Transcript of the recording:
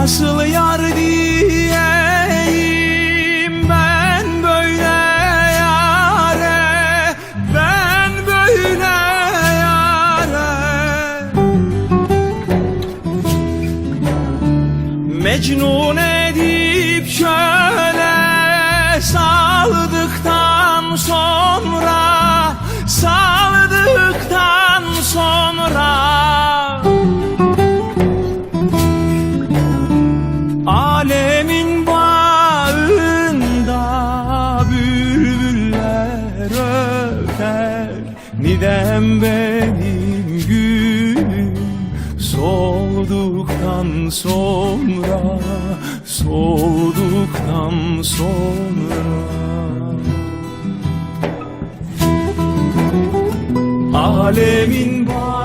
Nasıl yar diyeyim? Ben böyle yare Ben böyle yare. Mecnun edip şöyle saldıktan sonra Nidem benim gülüm solduktan sonra Solduktan sonra. Alemin bağında